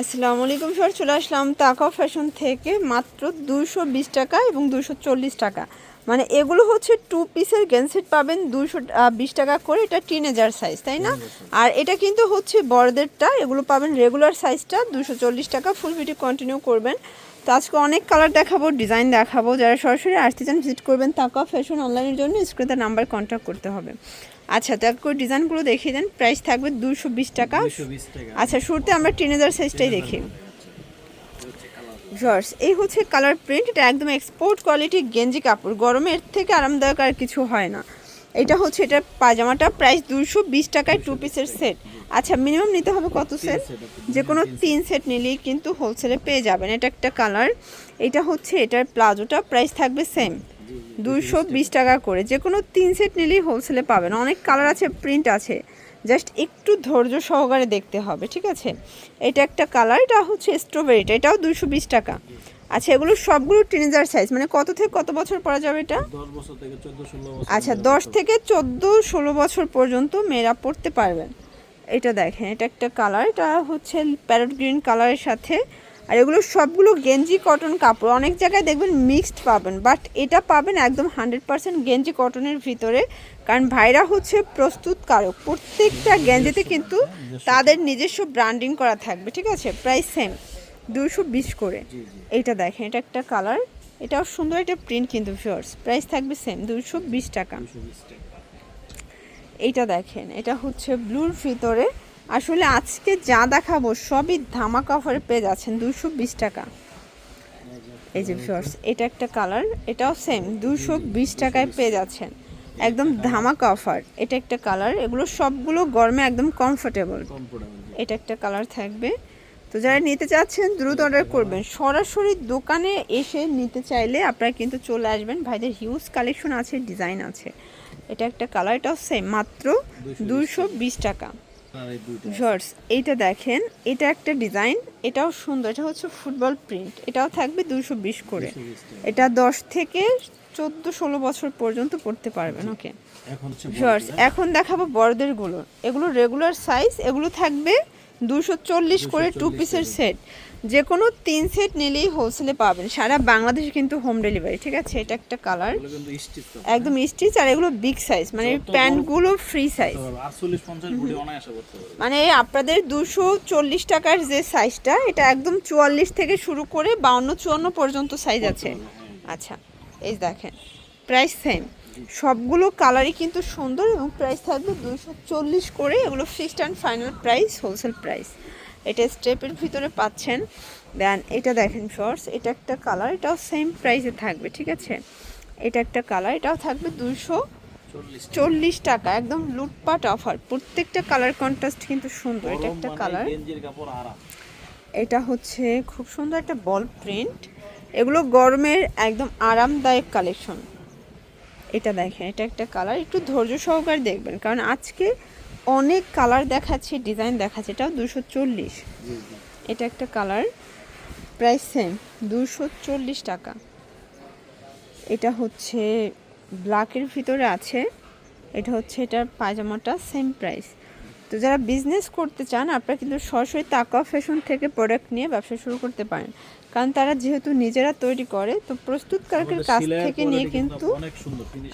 আসসালামু আলাইকুম স্যার চলে আসলাম তাকা ফ্যাশন থেকে মাত্র দুশো বিশ টাকা এবং দুশো চল্লিশ টাকা। মানে এগুলো হচ্ছে টু পিসের গেনসেট পাবেন দুশো বিশ টাকা করে এটা টিনেজার সাইজ তাই না? আর এটা কিন্তু হচ্ছে বড়দেরটা এগুলো পাবেন রেগুলার সাইজটা দুশো চল্লিশ টাকা ফুল ভিডিও কন্টিনিউ করবেন। তো আজকে অনেক কালার দেখাবো ডিজাইন দেখাবো যারা সরাসরি আসতে চান ভিজিট করবেন তাকা ফ্যাশন অনলাইনের জন্য স্ক্রিনে নাম্বার কন্ট্যাক্ট করতে হবে। আচ্ছা তো এক করে ডিজাইনগুলো দেখিয়ে দেন। প্রাইস থাকবে দুশো বিশ টাকা। 220 টাকা। আচ্ছা শুরুতে আমরা টিনেজার সাইজটাই দেখি। জর্স এই হচ্ছে কালার প্রিন্ট এটা একদম এক্সপোর্ট কোয়ালিটি গেঞ্জি কাপড়। গরমের থেকে আরামদায়ক আর কিছু হয় না। এটা হচ্ছে এটা পাজামাটা প্রাইস দুশো বিশ টাকায় টু পিসের সেট আচ্ছা মিনিমাম নিতে হবে কত সেট যে কোনো তিন সেট নিলেই কিন্তু হোলসেলে পেয়ে যাবেন। এটা একটা কালার এটা হচ্ছে এটার প্লাজোটা প্রাইস থাকবে সেম দুশো বিশ টাকা করে। যে কোনো তিন সেট নিলেই হোলসেলে পাবেন। অনেক কালার আছে প্রিন্ট আছে। জাস্ট একটু ধৈর্য সহকারে দেখতে হবে ঠিক আছে? এটা একটা কালার এটা হচ্ছে স্ট্রবেরিটা এটাও দুশো বিশ টাকা। আচ্ছা এগুলো সবগুলো টিনেজার সাইজ মানে কত থেকে কত বছর পরা যাবে এটা? 10 বছর থেকে 14 16 বছর আচ্ছা দশ থেকে চোদ্দ ষোলো বছর পর্যন্ত মেয়েরা পড়তে পারবেন। এটা দেখেন এটা একটা কালার এটা হচ্ছে প্যারট গ্রিন কালারের সাথে আর এগুলো সবগুলো গেঞ্জি কটন কাপড়। অনেক জায়গায় দেখবেন মিক্সড পাবেন বাট এটা পাবেন একদম হান্ড্রেড পার্সেন্ট গেঞ্জি কটনের ভিতরে। কারণ ভাইরা হচ্ছে প্রস্তুতকারক প্রত্যেকটা গেঞ্জিতে কিন্তু তাদের নিজস্ব ব্র্যান্ডিং করা থাকবে ঠিক আছে? প্রাইস সেম দুশো বিশ করে। এইটা দেখেন এটা একটা কালার এটাও সুন্দর একটা প্রিন্ট কিন্তু ফিওর্স প্রাইস থাকবে সেম দুশো বিশ টাকা। 220 টাকা। এইটা দেখেন এটা হচ্ছে ব্লুর ভিতরে। আসলে আজকে যা দেখাবো সবই ধামাকা অফারে পেয়ে যাচ্ছেন দুশো বিশ টাকা। এই যে ফিওর্স এটা একটা কালার এটাও সেম দুশো বিশ টাকায় পেয়ে যাচ্ছেন। একদম ধামাকা অফার এটা একটা কালার এগুলো সবগুলো গরমে একদম কমফোর্টেবল কমফোর্টেবল এটা একটা কালার থাকবে। তো যারা নিতে চাচ্ছেন দ্রুত অর্ডার করবেন। সরাসরি দোকানে এসে নিতে চাইলে আপনারা কিন্তু চলে আসবেন। ভাইদের হিউজ কালেকশন আছে ডিজাইন আছে। এটা একটা কালার এটাও সেম মাত্র দুশো বিশ টাকা। এই এইটা দেখেন এটা একটা ডিজাইন এটাও সুন্দর এটা হচ্ছে ফুটবল প্রিন্ট এটাও থাকবে দুশো বিশ করে। এটা দশ থেকে চোদ্দ ষোলো বছর পর্যন্ত পড়তে পারবেন ওকে জর্জ এখন দেখাবো বড়দের। গুলো এগুলো রেগুলার সাইজ এগুলো থাকবে দুশো চল্লিশ করে টু পিসের সেট যে কোনো তিন সেট নিলেই হোলসেলে পাবেন। সারা বাংলাদেশে কিন্তু হোম ডেলিভারি ঠিক আছে? এটা একটা কালার তো একদম স্টিচ আর এগুলো বিগ সাইজ মানে প্যান্টগুলো ফ্রি সাইজ 48 50 বুড়ি অনায়াসে করতে পারবে। মানে আপনাদের দুশো চল্লিশ টাকার যে সাইজটা এটা একদম চুয়াল্লিশ থেকে শুরু করে বাউন্ন চুয়ান্ন পর্যন্ত সাইজ আছে। আচ্ছা এই দেখেন প্রাইস সেম সবগুলো কালারই কিন্তু সুন্দর এবং প্রাইস থাকবে দুশো চল্লিশ করে। এগুলো fixed and final price wholesale price এটা স্টেপের ভিতরে পাচ্ছেন। দেন এটা দেখেন শর্টস এটা একটা কালার এটাও সেম প্রাইসে থাকবে ঠিক আছে? এটা একটা কালার এটাও থাকবে 40 চল্লিশ টাকা একদম লুটপাট অফার প্রত্যেকটা কালার কন্ট্রাস্ট কিন্তু সুন্দর এটা একটা কালার এটা হচ্ছে খুব সুন্দর একটা বল প্রিন্ট এগুলো গরমের একদম আরামদায়ক কালেকশন এটা দেখেন এটা একটা কালার একটু ধৈর্য সহকারে দেখবেন কারণ আজকে অনেক কালার দেখাচ্ছে ডিজাইন দেখাচ্ছে। এটাও দুশো চল্লিশ। এটা একটা কালার প্রাইস সেম দুশো চল্লিশ টাকা। এটা হচ্ছে ব্ল্যাকের ভিতরে আছে। এটা হচ্ছে এটার পায়জামাটা সেম প্রাইস তো যারা বিজনেস করতে চান আপনারা কিন্তু সরাসরি তাকা ফ্যাশন থেকে প্রোডাক্ট নিয়ে ব্যবসা শুরু করতে পারেন। কারণ তারা যেহেতু নিজেরা তৈরি করে তো প্রস্তুতকারকের কাছ থেকে নিয়ে কিন্তু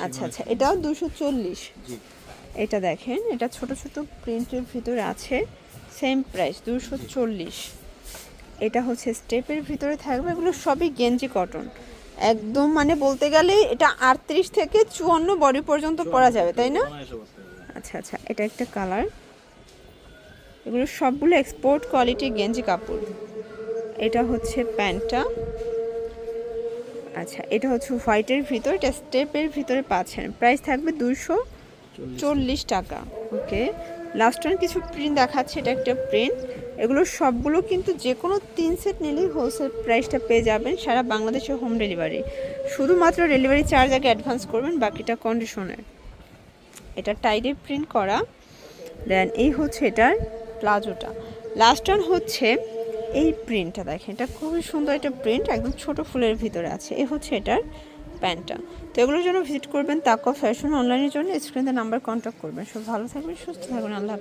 আচ্ছা আচ্ছা এটাও দুশো চল্লিশ। এটা দেখেন এটা ছোট ছোট প্রিন্টের ভিতরে আছে সেম প্রাইস দুশো চল্লিশ। এটা হচ্ছে স্টেপের ভিতরে থাকবে এগুলো সবই গেঞ্জি কটন একদম মানে বলতে গেলে এটা আটত্রিশ থেকে চুয়ান্ন বডি পর্যন্ত পরা যাবে তাই না? আচ্ছা আচ্ছা এটা একটা কালার এগুলো সবগুলো এক্সপোর্ট কোয়ালিটির গেঞ্জি কাপড়। এটা হচ্ছে প্যান্টটা। আচ্ছা এটা হচ্ছে হোয়াইটের ভিতর এটা স্টেপের ভিতরে পাচ্ছেন। প্রাইস থাকবে দুশো চল্লিশ। টাকা। ওকে লাস্ট ওয়ান কিছু প্রিন্ট দেখাচ্ছে এটা একটা প্রিন্ট। এগুলো সবগুলো কিন্তু যে কোনো তিন সেট নিলেই হোলসেল প্রাইসটা পেয়ে যাবেন সারা বাংলাদেশে হোম ডেলিভারি। শুধুমাত্র ডেলিভারি চার্জ আগে অ্যাডভান্স করবেন বাকিটা কন্ডিশনের। এটা টাইডে প্রিন্ট করা। দেন এই হচ্ছে এটার প্লাজোটা। লাস্ট ওয়ান হচ্ছে এই প্রিন্টটা দেখেন, এটা খুবই সুন্দর একটা প্রিন্ট একদম ছোট ফুলের ভিতরে আছে। এ হচ্ছে এটার প্যান্টটা তো এগুলোর জন্য ভিজিট করবেন তাকো ফ্যাশন অনলাইনের জন্য স্ক্রিনে নাম্বার কন্ট্যাক্ট করবেন। সব ভালো থাকবেন, সুস্থ থাকবেন, আল্লাহ।